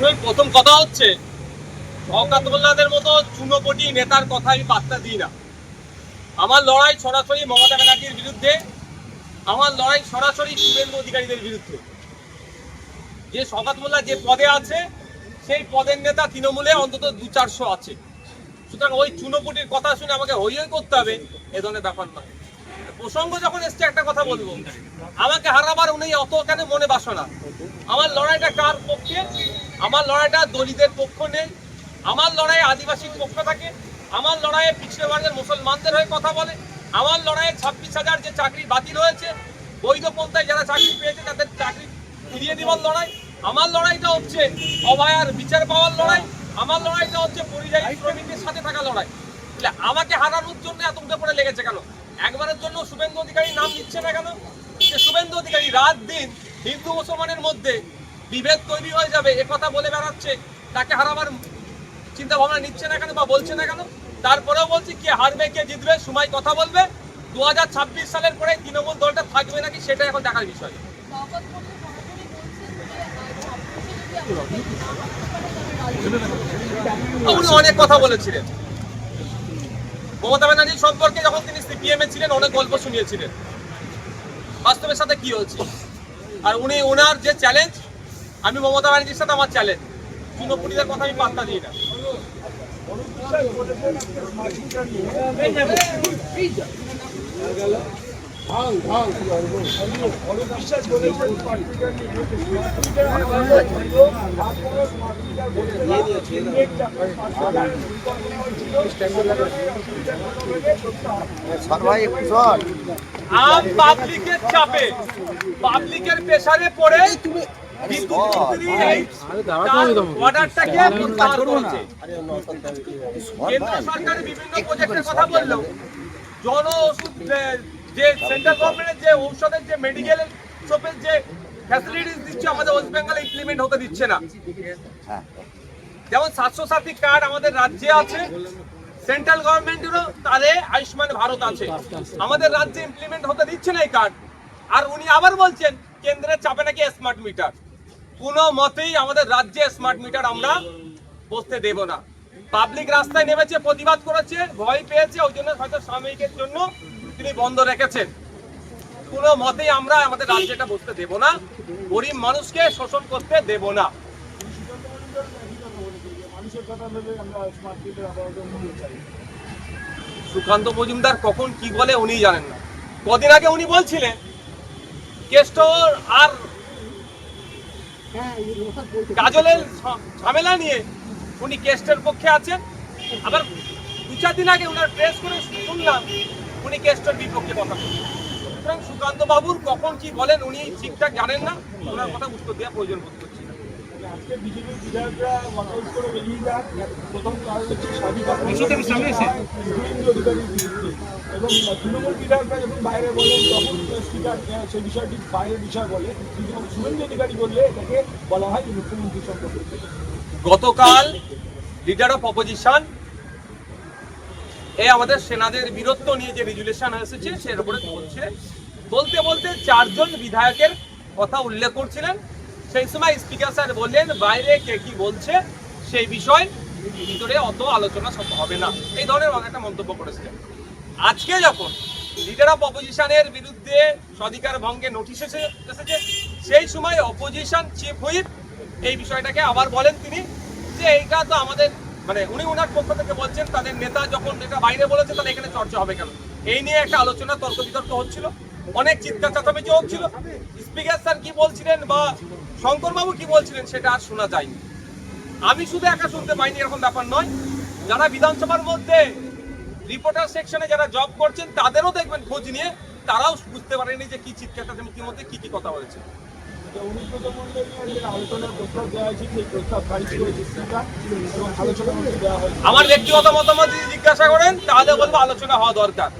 প্রথম কথা হচ্ছে শওকাত মোল্লাদের মতো চুনোপটি নেতার কথা আমি পাত্তা দিই না। আমার লড়াই সরাসরি মমতা ব্যানার্জির বিরুদ্ধে, আমার লড়াই সরাসরি শুভেন্দু অধিকারীদের বিরুদ্ধে। যে শওকাত মোল্লা যে পদে আছে, সেই পদের নেতা তৃণমূলে অন্তত দু চারশো আছে। সুতরাং ওই চুনোপুটির কথা শুনে আমাকে হই হই করতে হবে, এ ধরনের ব্যাপার নয়। প্রসঙ্গ যখন এসছে, একটা কথা বলব। আমাকে হারাবার উনি অত কেন মনে বাসনা? আমার লড়াইটা কার পক্ষে? আমার লড়াইটা দলিতের পক্ষ নেই। আমার লড়াই আদিবাসীর পক্ষ থাকে। আমার লড়াইয়ে পিছিয়ে বর্গের মুসলমানদের হয়ে কথা বলে। আমার লড়াইয়ে ছাব্বিশ হাজার যে চাকরি বাতিল হয়েছে, বৈধ পন্থায় যারা চাকরি পেয়েছে, তাদের চাকরি ফিরিয়ে দেওয়ার লড়াই। আমার লড়াইটা হচ্ছে অভয়ার বিচার পাওয়ার লড়াই। আমার লড়াইটা হচ্ছে পরিযায়ী শ্রমিকদের সাথে থাকা লড়াই। তাহলে আমাকে হারানোর জন্য এত উঠে পড়ে লেগেছে কেন? একবারের জন্য শুভেন্দু অধিকারী নাম নিচ্ছে না কেন? যে শুভেন্দু অধিকারী রাত দিন হিন্দু মুসলমানের মধ্যে বিভেদ তৈরি হয়ে যাবে, এ কথা বলে বেড়াচ্ছে। তাকে হারাবার চিন্তা ভাবনা নিচ্ছে না কেন বা বলছে না কেন? তারপরেও বলছি, কে হারবে, কে জিতবে সময় কথা বলবে। দু হাজার ছাব্বিশ সালের পরে তৃণমূল দলটা থাকবে নাকি, সেটা এখন দেখার বিষয়। উনি অনেক কথা বলেছিলেন। মমতা ব্যানার্জি সম্পর্কে যখন তিনি সিপিএম এ ছিলেন, অনেক গল্প শুনিয়েছিলেন। বাস্তবের সাথে কি হচ্ছে আর উনি ওনার যে চ্যালেঞ্জ আমি মমতা ব্যানার্জির সাথে আমার চ্যালেঞ্জ চুনোপুটিদের কথা আমি পাত্তা দিই না। আম পাবলিকের চাপে। পাবলিকের প্রেসারে পড়ে বিদ্যুৎ জন ওষুধ যে সেন্ট্রাল যে ঔষধের যে যে দিচ্ছে আমাদের ওয়েস্ট বেঙ্গলে ইমপ্লিমেন্ট হতে দিচ্ছে না যেমন স্বাস্থ্য সাথী কার্ড আমাদের রাজ্যে আছে সেন্ট্রাল গভর্নমেন্টেরও তাদের আয়ুষ্মান ভারত আছে আমাদের রাজ্যে ইমপ্লিমেন্ট হতে দিচ্ছে না এই কার্ড আর উনি আবার বলছেন কেন্দ্রের চাপে নাকি স্মার্ট মিটার কোনো মতেই আমাদের রাজ্যে স্মার্ট মিটার আমরা বসতে দেব না। পাবলিক রাস্তায় নেমেছে, প্রতিবাদ করেছে, ভয় পেয়েছে, ওই জন্য হয়তো সাময়িকের জন্য তিনি বন্ধ রেখেছেন। কোনো মতেই আমরা আমাদের রাজ্যে এটা বসতে দেব না। গরিব মানুষকে শোষণ করতে দেব না। সুকান্ত মজুমদার কখন কি বলে উনি জানেন না। কদিন আগে উনি বলছিলেন, কেষ্টর আর কাজলের ঝ- ঝামেলা নিয়ে উনি কেস্টের পক্ষে আছেন। আবার দু চার দিন আগে উনার প্রেস করে শুনলাম উনি কেস্টের বিপক্ষে কথা বলছেন। সুকান্ত বাবুর কখন কি বলেন উনি ঠিকঠাক জানেন না, ওনার কথা উত্তর দেওয়া প্রয়োজন বোধ আজকে বিজেপির বিধায়করা ওয়াকআউট করে বেরিয়ে যান। প্রথম কারণ হচ্ছে স্বাধীনতা অধিকারীর বিরুদ্ধে। এবং তৃণমূল বিধায়করা যখন বাইরে বলেন তখন স্পিকার সেই বিষয়টি বাইরের বিষয় বলে। কিন্তু শুভেন্দু অধিকারী বললে এটাকে বলা হয় যে মুখ্যমন্ত্রী সম্পর্কে গতকাল লিডার অফ অপোজিশন এই আমাদের সেনাদের বীরত্ব নিয়ে যে রেজুলেশন এসেছে সের উপরে বলছে বলতে বলতে চারজন বিধায়কের কথা উল্লেখ করছিলেন। সেই সময় স্পিকার স্যার বললেন, বাইরে কে কি বলছে সেই বিষয় ভিতরে অত আলোচনা হবে না। এই ধরনের একটা মন্তব্য করেছিলেন। আজকে যখন লিডার অফ অপোজিশনের বিরুদ্ধে স্বাধিকার ভঙ্গে নোটিশ এসে এসেছে, সেই সময় অপোজিশন চিফ হুইপ এই বিষয়টাকে আবার বলেন তিনি যে, এইটা তো আমাদের মানে উনি ওনার পক্ষ থেকে বলছেন, তাদের নেতা যখন এটা বাইরে বলেছে, তাহলে এখানে চর্চা হবে কেন? এই নিয়ে একটা আলোচনা তর্ক বিতর্ক হচ্ছিল। অনেক চিৎকার চাচামেচি হচ্ছিল। স্পিকার স্যার কি বলছিলেন বা শঙ্করবাবু কি বলছিলেন সেটা আর শোনা যায়নি। আমি শুধু একা শুনতে পাইনি এরকম ব্যাপার নয়। যারা বিধানসভার মধ্যে রিপোর্টার সেকশনে যারা জব করছেন তাদেরও দেখবেন খোঁজ নিয়ে তারাও বুঝতে পারেনি যে কি চিৎকার চাচামেচির মধ্যে কি কি কথা হয়েছে। আমার ব্যক্তিগত মতামত যদি জিজ্ঞাসা করেন তাহলে বলব আলোচনা হওয়া দরকার।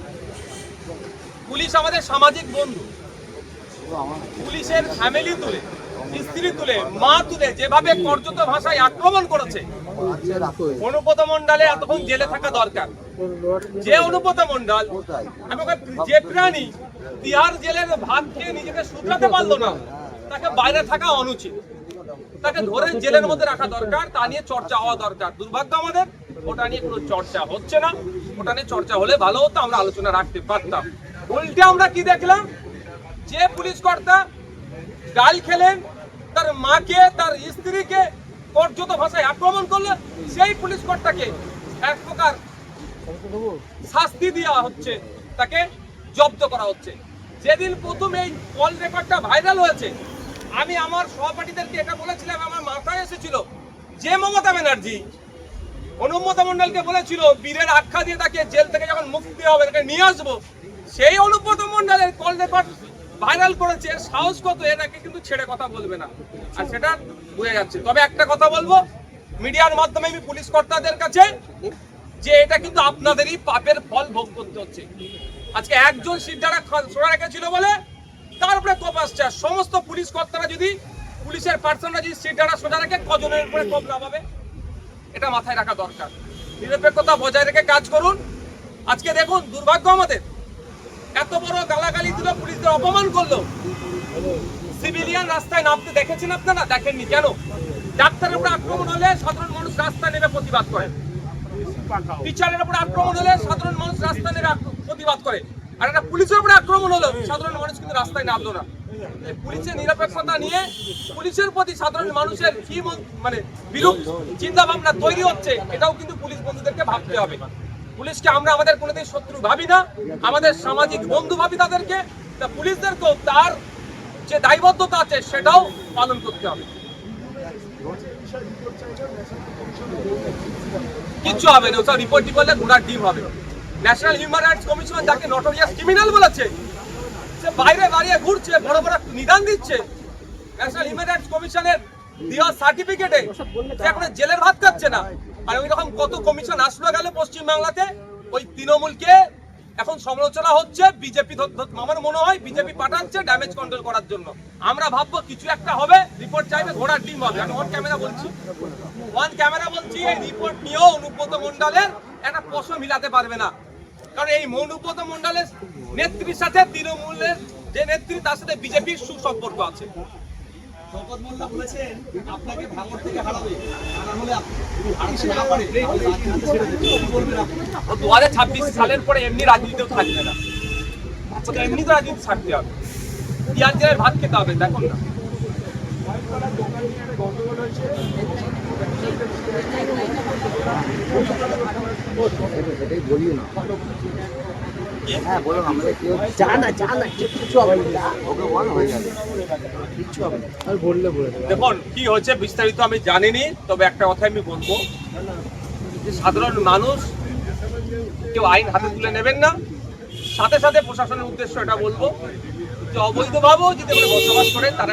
পুলিশ আমাদের সামাজিক বন্ধু। পুলিশের ফ্যামিলি তুলে, স্ত্রী তুলে, মা তুলে, যেভাবে কর্যত ভাষায় আক্রমণ করেছে অনুপত মন্ডলে এতক্ষণ জেলে থাকা দরকার। যে অনুপত মন্ডল যে প্রাণী তিহার জেলের ভাত খেয়ে নিজেকে পারল না, তাকে বাইরে থাকা অনুচিত। তাকে ধরে জেলের মধ্যে রাখা দরকার, তা নিয়ে চর্চা হওয়া দরকার। দুর্ভাগ্য আমাদের, ওটা নিয়ে কোনো চর্চা হচ্ছে না। ওটা নিয়ে চর্চা হলে ভালো হতো, আমরা আলোচনা রাখতে পারতাম। উল্টে আমরা কি দেখলাম? যে পুলিশ কর্তা গাল খেলেন, তার মাকে, তার স্ত্রীকে পর্যত ভাষায় আক্রমণ করলেন, সেই পুলিশ কর্তাকে এক প্রকার শাস্তি দেওয়া হচ্ছে, তাকে জব্দ করা হচ্ছে। যেদিন প্রথম এই কল রেকর্ডটা ভাইরাল হয়েছে, আমি আমার সহপাঠীদেরকে এটা বলেছিলাম, আমার মাথায় এসেছিল, যে মমতা ব্যানার্জি অনুব্রত মন্ডলকে বলেছিল, বীরের আখ্যা দিয়ে তাকে জেল থেকে যখন মুক্তি হবে, তাকে নিয়ে আসব, সেই অনুব্রত মন্ডলের কল রেকর্ড ভাইরাল করেছে, সাহস কত এটাকে কিন্তু ছেড়ে কথা বলবে না। আর সেটা বুঝে যাচ্ছে। তবে একটা কথা বলব, মিডিয়ার মাধ্যমে আমি পুলিশ কর্তাদের কাছে যে এটা কিন্তু আপনাদেরই পাপের ফল ভোগ করতে হচ্ছে। আজকে একজন সিদ্ধারা সোনা রেখেছিল বলে তারপরে কোপ আসছে। সমস্ত পুলিশ কর্তারা যদি পুলিশের পার্সনরা যদি সিদ্ধারা সোজা রেখে কজনের উপরে কোপ পাবে এটা মাথায় রাখা দরকার। নিরপেক্ষতা বজায় রেখে কাজ করুন। আজকে দেখুন, দুর্ভাগ্য আমাদের। এত বড় গালাগালি দিল, পুলিশদের অপমান করল। সিভিলিয়ান রাস্তায় নামতে দেখেছেন আপনারা? দেখেননি কেন? ডাক্তারের উপরে আক্রমণ হলে সাধারণ মানুষ রাস্তায় নেমে প্রতিবাদ করে। টিচারের উপরে আক্রমণ হলে সাধারণ মানুষ রাস্তায় নেমে প্রতিবাদ করে। আর একটা পুলিশের উপরে আক্রমণ হলো, সাধারণ মানুষ কিন্তু রাস্তায় নামলো না। পুলিশের নিরপেক্ষতা নিয়ে পুলিশের প্রতি সাধারণ মানুষের কি মানে বিরূপ চিন্তা ভাবনা তৈরি হচ্ছে, এটাও কিন্তু পুলিশ বন্ধুদেরকে ভাবতে হবে। পুলিশকে আমরা আমাদের কোনোদিন শত্রু ভাবি না, আমাদের সামাজিক বন্ধু ভাবি তাদেরকে, তা পুলিশদেরকেও তার যে দায়বদ্ধতা আছে সেটাও পালন করতে হবে। কিচ্ছু হবে না, ওসব রিপোর্ট করলে ঘোড়ার ডিম হবে। ন্যাশনাল হিউম্যান রাইটস কমিশন যাকে নটোরিয়াস ক্রিমিনাল বলেছে, সে বাইরে দাঁড়িয়ে ঘুরছে, বড় বড় নিদান দিচ্ছে। ন্যাশনাল হিউম্যান রাইটস কমিশনের দেওয়া সার্টিফিকেটে সে এখন জেলের ভাত খাচ্ছে না। আর ওই রকম কত কমিশন আসলো গেল পশ্চিম বাংলাতে ওই তৃণমূলকে এখন সমালোচনা হচ্ছে বিজেপি আমার মনে হয় বিজেপি পাঠাচ্ছে ড্যামেজ কন্ট্রোল করার জন্য। আমরা ভাববো কিছু একটা হবে রিপোর্ট চাইবে, ঘোড়ার ডিম হবে। আমি অন ক্যামেরা বলছি। ওয়ান ক্যামেরা বলছি, এই রিপোর্ট নিয়েও অনুব্রত মন্ডলের একটা প্রশ্ন মিলাতে পারবে না। কারণ এই অনুব্রত মন্ডলের নেত্রীর সাথে তৃণমূলের যে নেত্রী, তার সাথে বিজেপির সুসম্পর্ক আছে। শপথ মোল্লা বলেছেন আপনাকে ভাঙর থেকে হারাবে। না হলে হারাতে না পারে তাহলে রাজনীতি ছেড়ে দেবে কি বলবেন আপনি দু হাজার ছাব্বিশ সালের পরে এমনি রাজনীতিও থাকবে না। এমনি তো রাজনীতি ছাড়তে হবে। পেঁয়াজের ভাত খেতে হবে দেখুন না। কয়েকতলার দোকান নিয়ে গন্ডগোল হয়েছে বলিও না। হ্যাঁ বলো আমাদের কেউ যা না যা না কিচ্ছু হবে না। ওকে বল হয়ে যাবে। কিচ্ছু হবে না। আর বললে বলে দেখুন কি হচ্ছে বিস্তারিত আমি জানিনি তবে একটা কথা আমি বলব। যে সাধারণ মানুষ কেউ আইন হাতে তুলে নেবেন না। সাথে সাথে প্রশাসনের উদ্দেশ্য এটা বলব যে অবৈধভাবেও যদি বসবাস করে তারা